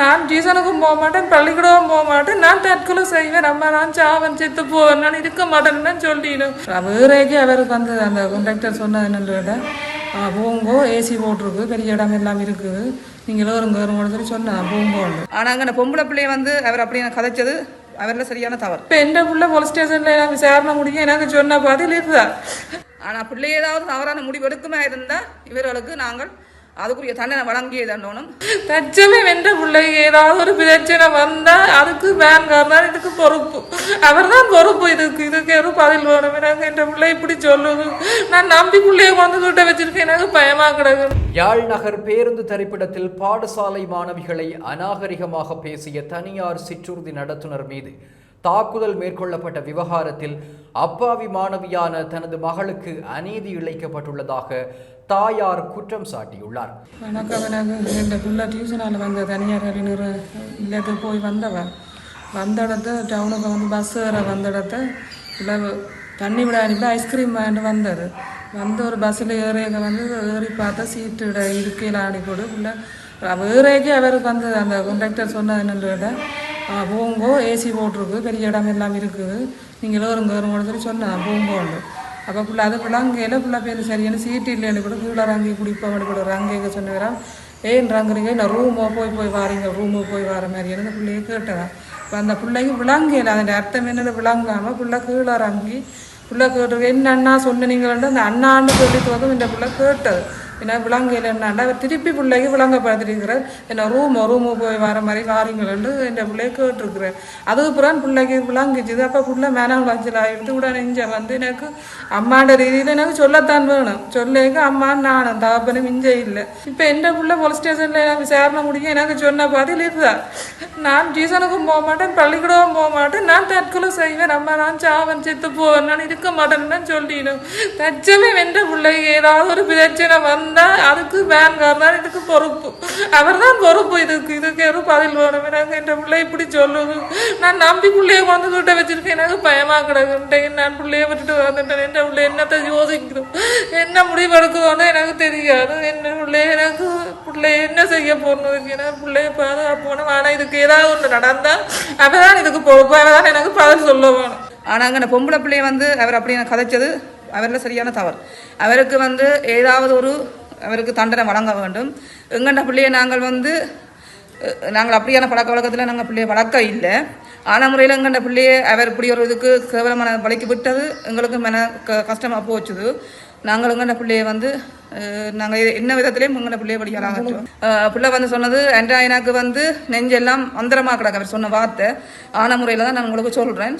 நான் டியூஷனுக்கும் போக மாட்டேன் பள்ளிக்கூடம் போக மாட்டேன். நான் தற்கொலை செய்வேன். அம்மா நான் சாவன் செத்து போவேன். நான் இருக்க மாட்டேன்னு தான் சொல்லிடும் வேறேக்கு அவருக்கு வந்தது அந்த கண்டக்டர் சொன்னது கேட்டேன் போங்கோ ஏசி போட்டிருக்கு. பெரிய இடம் எல்லாம் இருக்குது நீங்கள் ஏறுங்க ஏறுங்கன்னு சொல்லி சொன்னேன் போங்கோன்னு ஆனால் அங்கே பொம்பளை பிள்ளைய வந்து அவர் அப்படி கதைச்சது? அவரில் சரியான தவறு. இப்போ எந்த புள்ள போலீஸ் ஸ்டேஷனில் எனக்கு விசாரணை முடியும் எனக்கு சொன்ன பதில் இதுதான். ஆனால் பிள்ளை ஏதாவது தவறான முடிவு எடுக்குமா இருந்தால் இவர்களுக்கு நாங்கள் அதுக்குரிய தண்டனை வழங்கியே தண்டோனும் தச்சமே வென்ற பிள்ளைக்கு ஏதாவது ஒரு பிரச்சனை வந்தா அதுக்கு பேன்கார் தான் இதுக்கு பொறுப்பு. அவர் தான் பொறுப்பு. இதுக்கு இதுக்கு ஒரு பதில் வேணும். எனக்கு என்ற பிள்ளை இப்படி சொல்லுது. நான் நம்பி பிள்ளைய கொண்டு கிட்ட வச்சிருக்கேன். எனக்கு பயமா கிடக்கு யாழ் நகர் பேருந்து தரிப்பிடத்தில் பாடசாலை மாணவிகளை அநாகரிகமாக பேசிய தனியார் சிற்றுறுதி நடத்துனர் மீது தாக்குதல் மேற்கொள்ளப்பட்ட விவகாரத்தில் அப்பாவி மாணவியான தனது மகளுக்கு அநீதி இழைக்கப்பட்டுள்ளதாக தாயார் குற்றம் சாட்டியுள்ளார். வணக்கம் எனக்கு இந்த பிள்ளை டியூஷனால் வந்த தனியார் அறிஞர் இல்லத்துக்கு போய் வந்தவன் வந்த இடத்த டவுனுக்கு வந்து பஸ் ஏற வந்த இடத்த இல்லை தண்ணி விட அனுப்பி ஐஸ்கிரீம் வாங்கிட்டு வந்தது. வந்து ஒரு பஸ்ஸில் ஏறியங்க வந்து ஏறி பார்த்தா சீட்டு இருக்கையில் ஆடி போடு இல்லை வேறேக்கே அவருக்கு வந்து அந்த கண்டக்டர் சொன்னது என்னன்னு போங்கோ ஏசி போட்டிருக்கு. பெரிய இடம் எல்லாம் இருக்குது நீங்கள் ஏறுங்க ஏறுங்கன்னு சொல்லி சொன்னேன் போங்கோண்டு அப்போ பிள்ளை அது பிள்ளைங்கையில் பிள்ளை பேர்? சரியான சீட்டு இல்லைன்னு கூட கீழே இறங்கி குடிப்போம் அப்படி கூட ரங்கைங்க சொன்னவரான் ஏன் ரங்குறீங்க இல்லை ரூமோ போய் போய் வாரீங்க ரூமு போய் வர மாதிரி? அந்த பிள்ளைய கேட்டதான் இப்போ அந்த பிள்ளைக்கு விளங்கையில் அதன் அர்த்தம் என்னது விளங்காமல் பிள்ளை கீழே ரங்கி பிள்ளை கேட்டு என்ன அண்ணா சொன்னீங்களேன்னு? அந்த அண்ணான்னு சொல்லிட்டு தோதும் இந்த பிள்ளை கேட்டது. என்ன விலங்கு என்னாண்டா அவர் திருப்பி பிள்ளைக்கு விளங்கப்படுத்திருக்கிறார் என்ன ரூமோ ரூமு போய் வர மாதிரி வாரீங்களேன்னு இந்த பிள்ளைய கேட்டிருக்கிறேன் அதுக்கப்புறம் பிள்ளைக்கு விளங்கிச்சுது அப்போ பிள்ளை மேனம் வச்சல் ஆகிடுது உடனே இங்கே வந்து எனக்கு அம்மாண்ட ரீதியில் எனக்கு சொல்லத்தான் வேணும். சொல்லேங்க அம்மா நானும் தகப்பனும் இஞ்ச இல்லை. இப்போ எந்த பிள்ளை போலீஸ் ஸ்டேஷனில் எனக்கு சேரண முடியும் எனக்கு சொன்ன பதில் இதுதான். நான் டியூஷனுக்கும் போக மாட்டேன் பள்ளிக்கூடம் போக மாட்டேன். நான் தற்கொலை செய்வேன். அம்மா நான் சாவன் செத்து போவேன். நான் இருக்க மாட்டேன்னு தான் சொல்லிடும் தச்சமே வென்ற பிள்ளைக்கு ஏதாவது ஒரு பிரச்சனை வந்து அதுக்கு பேன்கார் தான் இதுக்கு பொறுப்பு. அவர் தான் பொறுப்பு. இதுக்கு இதுக்கு ஒரு பதில் வேணும். எனக்கு என் பிள்ளை இப்படி சொல்லுது. நான் நம்பி பிள்ளைய கொண்டு கிட்ட வச்சிருக்கேன். எனக்கு பயமா கிடக்குன்ட்டேன். நான் பிள்ளைய விட்டுட்டு வந்துட்டேன். என்ற பிள்ளை என்னத்தை யோசிக்கிறோம் என்ன முடிவு எடுக்குதோன்னு எனக்கு தெரியாது. என்ன பிள்ளைய எனக்கு பிள்ளைய என்ன செய்ய போகணும் எனக்கு பிள்ளைய பாதுகாப்பு ஆனால் இதுக்கு ஏதாவது ஒன்று நடந்தா அவதான் இதுக்கு பொறுப்பு. அவதான் எனக்கு பதில் சொல்ல வேணும். ஆனால் அங்கே பொம்பளை பிள்ளைய வந்து அவர் அப்படி கதைச்சது அவரில் சரியான தவறு. அவருக்கு வந்து ஏதாவது ஒரு அவருக்கு தண்டனை வழங்க வேண்டும். எங்கண்ட பிள்ளையை நாங்கள் வந்து நாங்கள் அப்படியான பழக்க வழக்கத்தில் நாங்கள் பிள்ளைய வளர்க்க இல்லை. ஆன முறையில் எங்கண்ட பிள்ளையை அவர் இப்படி ஒரு இதுக்கு கேவலமான வழிக்கு விட்டது. எங்களுக்கு மன க கஷ்டமாக போச்சுது. நாங்களும் எங்கண்ட பிள்ளையை வந்து நாங்கள் என்ன விதத்திலையும் எங்கண்ட பிள்ளையை படிக்கலாம் பிள்ளை வந்து சொன்னது என்ற எனக்கு வந்து நெஞ்செல்லாம் அந்தரமாக கிடக்கு அவர் சொன்ன வார்த்தை. ஆன முறையில் தான் நான் உங்களுக்கு சொல்கிறேன்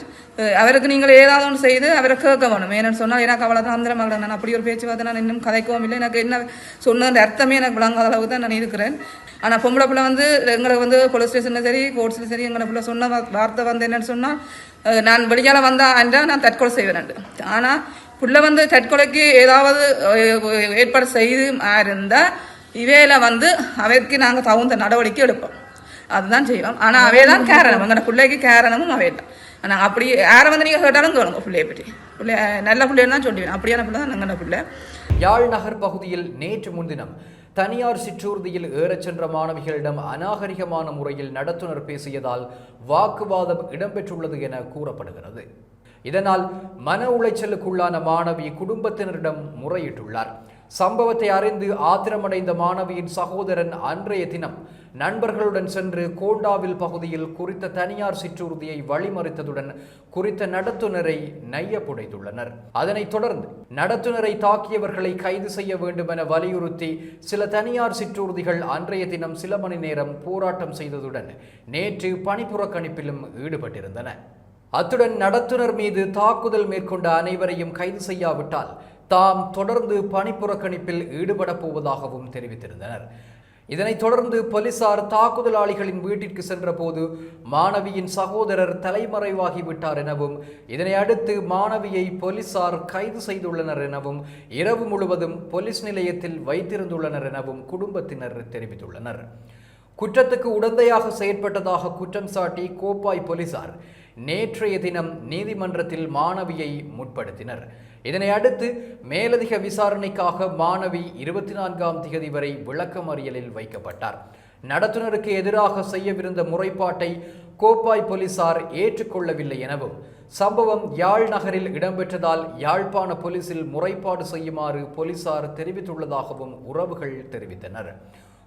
அவருக்கு நீங்கள் ஏதாவது ஒன்று செய்து அவரை கேட்க வேணும். ஏன்னு சொன்னால் எனக்கு அவ்வளோ தான் அந்தரமாக கிடக்கு. நான் அப்படி ஒரு பேச்சுவார்த்தை நான் இன்னும் கதைக்கவும் இல்லை. எனக்கு என்ன சொன்னது அர்த்தமே எனக்கு விளங்காத அளவுக்கு தான் நான் இருக்கிறேன். ஆனால் பொம்பளை பிள்ளை வந்து எங்களுக்கு வந்து போலீஸ் ஸ்டேஷனில் சரி கோர்ட்ஸில் சரி எங்களை பிள்ளை சொன்ன வார்த்தை வந்து என்னென்னு சொன்னால் நான் வெளியால் வந்தா என்றால் நான் தற்கொலை செய்வேன் ஆனால் புள்ள வந்து தற்கொலைக்கு ஏதாவது ஏற்பாடு செய்து இருந்தால் இவையில வந்து அவைக்கு நாங்கள் தகுந்த நடவடிக்கை எடுப்போம். அதுதான் செய்வோம் ஆனால் அவை தான் காரணம். எங்களோட பிள்ளைக்கு காரணமும் அவை தான் நாங்கள் அப்படி யாரை வந்து நீங்கள் கேட்டாலும் கேளுங்க பிள்ளையை பற்றி. பிள்ளை நல்ல பிள்ளைன்னு தான் சொல்லுவேன். அப்படியான பிள்ளை தான் எங்களோட பிள்ளை. யாழ் நகர் பகுதியில் நேற்று முன்தினம் தனியார் சிற்றூர்தியில் ஏறச் சென்ற மாணவிகளிடம் அநாகரிகமான முறையில் நடத்துனர் பேசியதால் வாக்குவாதம் இடம்பெற்றுள்ளது என கூறப்படுகிறது. இதனால் மன உளைச்சலுக்குள்ளான மாணவி குடும்பத்தினரிடம் முறையிட்டுள்ளார். சம்பவத்தை அறிந்து ஆத்திரமடைந்த மாணவியின் சகோதரன் அன்றைய தினம் நண்பர்களுடன் சென்று கோண்டாவில் பகுதியில் குறித்த தனியார் சிற்றூர்தியை வழிமறித்ததுடன் குறித்த நடத்துனரை நைய புடைத்துள்ளனர் அதனைத் தொடர்ந்து நடத்துனரை தாக்கியவர்களை கைது செய்ய வேண்டும் என வலியுறுத்தி சில தனியார் சிற்றூர்திகள் அன்றைய தினம் சில மணி நேரம் போராட்டம் செய்ததுடன் நேற்று பணிப்புறக்கணிப்பிலும் ஈடுபட்டிருந்தன. அத்துடன் நடத்துனர் மீது தாக்குதல் மேற்கொண்ட அனைவரையும் கைது செய்யாவிட்டால் தாம் தொடர்ந்து பணிப்புறக்கணிப்பில் ஈடுபடப் போவதாகவும் தெரிவித்திருந்தனர். இதனைத் தொடர்ந்து போலீசார் தாக்குதலாளிகளின் வீட்டிற்கு சென்றபோது மாணவியின் சகோதரர் தலைமறைவாகிவிட்டார் எனவும் இதனை அடுத்து மாணவியை போலீசார் கைது செய்துள்ளனர் எனவும் இரவு முழுவதும் போலீஸ் நிலையத்தில் வைத்திருந்துள்ளனர் எனவும் குடும்பத்தினர் தெரிவித்துள்ளனர். குற்றத்துக்கு உடந்தையாக செயற்பட்டதாக குற்றம் சாட்டி கோப்பாய் போலீசார் நேற்றைய தினம் நீதிமன்றத்தில் மாணவியை முற்படுத்தினர். இதனை அடுத்து மேலதிக விசாரணைக்காக மாணவி இருபத்தி நான்காம் திகதி வரை விளக்கமறியலில் வைக்கப்பட்டார். நடத்துனருக்கு எதிராக செய்யவிருந்த முறைப்பாட்டை கோப்பாய் போலீசார் ஏற்றுக்கொள்ளவில்லை எனவும் சம்பவம் யாழ் நகரில் இடம்பெற்றதால் யாழ்ப்பாண போலீசில் முறைப்பாடு செய்யுமாறு போலீசார் தெரிவித்துள்ளதாகவும் உறவுகள் தெரிவித்தனர்.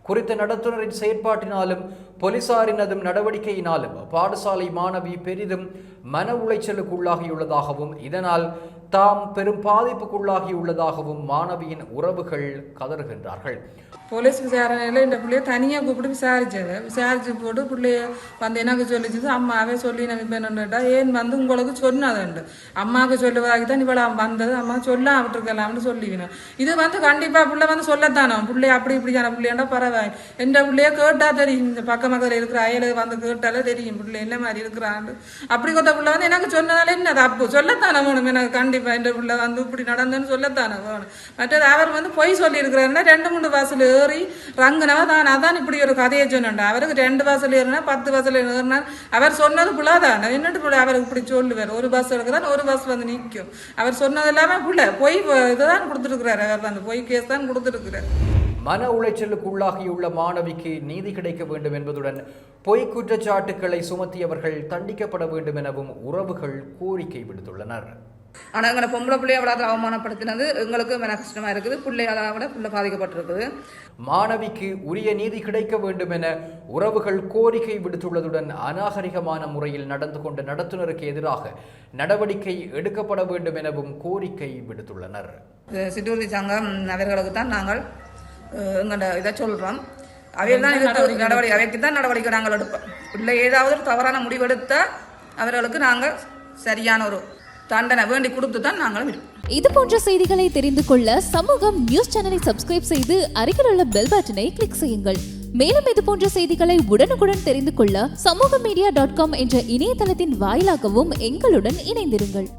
குறித்த நடத்துனரின் செயற்பாட்டினாலும் போலீசாரினதும் நடவடிக்கையினாலும் பாடசாலை மாணவி பெரிதும் மன உளைச்சலுக்குள்ளாகியுள்ளதாகவும் இதனால் தாம் பெரும் பாதிப்புக்குள்ளாகியுள்ளதாகவும் மாணவியின் உறவுகள் கதறுகின்றார்கள். போலீஸ் விசாரணையில் இந்த பிள்ளைய தனியாக கூப்பிட்டு விசாரிச்சது. விசாரிச்சு போட்டு பிள்ளைய வந்து எனக்கு சொல்லிச்சு அம்மாவே சொல்லி நான் இப்போ ஏன் வந்து உங்களுக்கு சொன்னதுண்டு? அம்மாவுக்கு சொல்லுவதாகி தான் இவ்வளோ வந்தது. அம்மா சொல்ல விட்டுருக்கலாம்னு சொல்லிவினேன் இது வந்து கண்டிப்பாக பிள்ளை வந்து சொல்லத்தானோ? பிள்ளை அப்படி இப்படியான பிள்ளையாண்டா பரவாயில்ல எந்த பிள்ளைய கேட்டால் தெரியும். இந்த பக்கம் பக்கத்தில் இருக்கிற அயலு வந்து கேட்டாலே தெரியும். பிள்ளை என்ன மாதிரி இருக்கிறான்னு. அப்படி கொத்த பிள்ளை வந்து எனக்கு சொன்னதால என்ன தப்பு சொல்லத்தானே வேணும். எனக்கு கண்டிப்பாக இந்த பிள்ளை வந்து இப்படி நடந்தேன்னு சொல்லத்தானே வேணும். மற்றது அவர் வந்து பொய் சொல்லியிருக்கிறாருன்னா ரெண்டு மூணு வாசல் ஏறி ரங்குனவ தான். அதான் இப்படி ஒரு கதையை சொன்னேன் அவருக்கு ரெண்டு வாசல் ஏறினா பத்து வாசல் ஏறினா அவர் சொன்னது புள்ளாதான் என்னட்டு பிள்ளை? அவருக்கு இப்படி சொல்லுவார். ஒரு பஸ் தான் ஒரு பஸ் வந்து நிற்கும் அவர் சொன்னது எல்லாமே பிள்ளை. பொய் இதுதான் கொடுத்துருக்கிறாரு. அவர் அந்த பொய் கேஸ் தான் கொடுத்துருக்கிறார். மன உளைச்சலுக்குள்ளாகியுள்ள மாணவிக்கு நீதி கிடைக்க வேண்டும் என்பதுடன் பொய் குற்றச்சாட்டுக்களை சுமத்தியவர்கள் தண்டிக்கப்பட வேண்டும் எனவும் உறவுகள் கோரிக்கை விடுத்துள்ளனர். ஆனால் எங்களை பொம்பளை பிள்ளைய அவ்வளோ அவமானப்படுத்தினது எங்களுக்கு மன கஷ்டமாக இருக்குது. பிள்ளையால விட பிள்ளை பாதிக்கப்பட்டிருக்குது. மாணவிக்கு உரிய நீதி கிடைக்க வேண்டும் என உறவுகள் கோரிக்கை விடுத்துள்ளதுடன் அநாகரிகமான முறையில் நடந்து கொண்ட நடத்துனருக்கு எதிராக நடவடிக்கை எடுக்கப்பட வேண்டும் எனவும் கோரிக்கை விடுத்துள்ளனர். சிற்றூர்தி சங்கம் அவர்களுக்கு தான் நாங்கள் எங்கள்ட இதை சொல்கிறோம் அவையில் தான் இதுக்கு நடவடிக்கை அவைக்கு தான் நடவடிக்கை நாங்கள் எடுப்போம். இல்லை ஏதாவது ஒரு தவறான முடிவெடுத்தால் அவர்களுக்கு நாங்கள் சரியான ஒரு தண்டனை வேண்டி கொடுத்து தான் நாங்களும் இருப்போம். இது போன்ற செய்திகளை தெரிந்து கொள்ள சமூகம் நியூஸ் சேனலை சப்ஸ்கிரைப் செய்து அருகில் உள்ள பெல் பட்டனை கிளிக் செய்யுங்கள். மேலும் இது போன்ற செய்திகளை உடனுக்குடன் தெரிந்து கொள்ள சமூக மீடியா டாட் காம் என்ற இணையதளத்தின் வாயிலாகவும் எங்களுடன் இணைந்திருங்கள்.